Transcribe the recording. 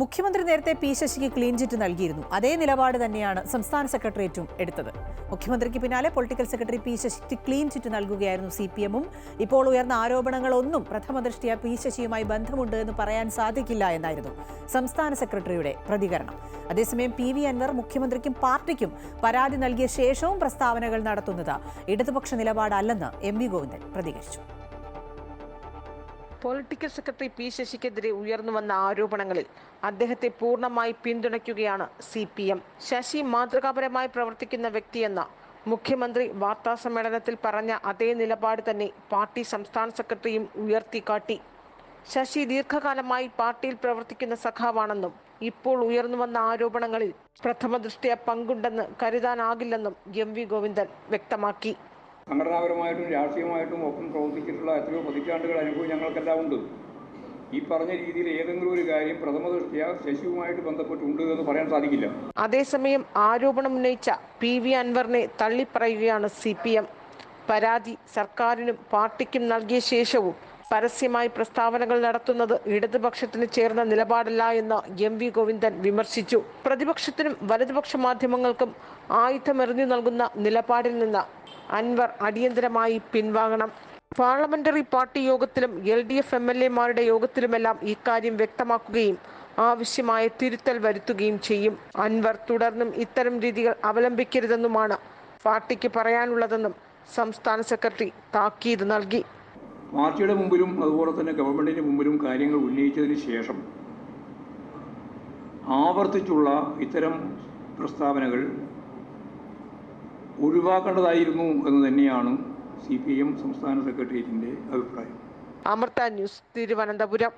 മുഖ്യമന്ത്രി നേരത്തെ പി ശശിക്ക് ക്ലീൻ ചിറ്റ് നൽകിയിരുന്നു. അതേ നിലപാട് തന്നെയാണ് സംസ്ഥാന സെക്രട്ടേറിയറ്റും എടുത്തത്. മുഖ്യമന്ത്രിക്ക് പിന്നാലെ പൊളിറ്റിക്കൽ സെക്രട്ടറി പി ശശിക്ക് ക്ലീൻ ചിറ്റ് നൽകുകയായിരുന്നു സി പി എമ്മും ഇപ്പോൾ ഉയർന്ന ആരോപണങ്ങളൊന്നും പ്രഥമ ദൃഷ്ടിയ പി ശശിയുമായി ബന്ധമുണ്ട് എന്ന് പറയാൻ സാധിക്കില്ല എന്നായിരുന്നു സംസ്ഥാന സെക്രട്ടറിയുടെ പ്രതികരണം. അതേസമയം പി വി അൻവർ മുഖ്യമന്ത്രിക്കും പാർട്ടിക്കും പരാതി നൽകിയ ശേഷവും പ്രസ്താവനകൾ നടത്തുന്നത് ഇടതുപക്ഷ നിലപാടല്ലെന്ന് എം വി ഗോവിന്ദൻ പ്രതികരിച്ചു. പൊളിറ്റിക്കൽ സെക്രട്ടറി പി ശശിക്കെതിരെ ഉയർന്നു വന്ന ആരോപണങ്ങളിൽ അദ്ദേഹത്തെ പൂർണമായി പിന്തുണയ്ക്കുകയാണ് സി പി എം. ശശി മാതൃകാപരമായി പ്രവർത്തിക്കുന്ന വ്യക്തിയെന്ന മുഖ്യമന്ത്രി വാർത്താ സമ്മേളനത്തിൽ പറഞ്ഞ അതേ നിലപാട് തന്നെ പാർട്ടി സംസ്ഥാന സെക്രട്ടറിയും ഉയർത്തിക്കാട്ടി. ശശി ദീർഘകാലമായി പാർട്ടിയിൽ പ്രവർത്തിക്കുന്ന സഖാവാണെന്നും ഇപ്പോൾ ഉയർന്നു വന്ന ആരോപണങ്ങളിൽ പ്രഥമ ദൃഷ്ടിയ പങ്കുണ്ടെന്ന് കരുതാനാകില്ലെന്നും എം വി ഗോവിന്ദൻ വ്യക്തമാക്കി. സംഘടനാപരമായിട്ടും രാഷ്ട്രീയമായിട്ടും ഒപ്പം പ്രവർത്തിച്ചിട്ടുള്ള എത്രയോ പതിറ്റാണ്ടുകൾ അനുഭവം ഞങ്ങൾക്കെല്ലാം ഉണ്ട്. ഈ പറഞ്ഞ രീതിയിൽ ഏതെങ്കിലും ഒരു കാര്യം പ്രഥമ ദൃഷ്ടിയ ശശിയുമായിട്ട് ബന്ധപ്പെട്ടുണ്ട് എന്ന് പറയാൻ സാധിക്കില്ല. അതേസമയം ആരോപണം ഉന്നയിച്ച പി വി അൻവറിനെ തള്ളിപ്പറയുകയാണ് സി പി എം. പരാതി സർക്കാരിനും പാർട്ടിക്കും നൽകിയ ശേഷവും പരസ്യമായി പ്രസ്താവനകൾ നടത്തുന്നത് ഇടതുപക്ഷത്തിന് ചേർന്ന നിലപാടല്ല എന്ന് എം വി ഗോവിന്ദൻ വിമർശിച്ചു. പ്രതിപക്ഷത്തിനും വലതുപക്ഷ മാധ്യമങ്ങൾക്കും ആയുധമെറിഞ്ഞു നൽകുന്ന നിലപാടിൽ നിന്ന് അൻവർ അടിയന്തരമായി പിൻവാങ്ങണം. പാർലമെന്ററി പാർട്ടി യോഗത്തിലും L D F M L എമാരുടെ യോഗത്തിലുമെല്ലാം ഇക്കാര്യം വ്യക്തമാക്കുകയും ആവശ്യമായ തിരുത്തൽ വരുത്തുകയും ചെയ്യും. അൻവർ തുടർന്നും ഇത്തരം രീതികൾ അവലംബിക്കരുതെന്നുമാണ് പാർട്ടിക്ക് പറയാനുള്ളതെന്നും സംസ്ഥാന സെക്രട്ടറി താക്കീത് നൽകി. പാർട്ടിയുടെ മുമ്പിലും അതുപോലെ തന്നെ ഗവൺമെന്റിന്റെ മുമ്പിലും കാര്യങ്ങൾ ഉന്നയിച്ചതിന് ശേഷം ആവർത്തിച്ചുള്ള ഇത്തരം പ്രസ്താവനകൾ ഒഴിവാക്കേണ്ടതായിരുന്നു എന്ന് തന്നെയാണ് സി പി എം സംസ്ഥാന സെക്രട്ടേറിയറ്റിന്റെ അഭിപ്രായം. അമൃത ന്യൂസ് തിരുവനന്തപുരം.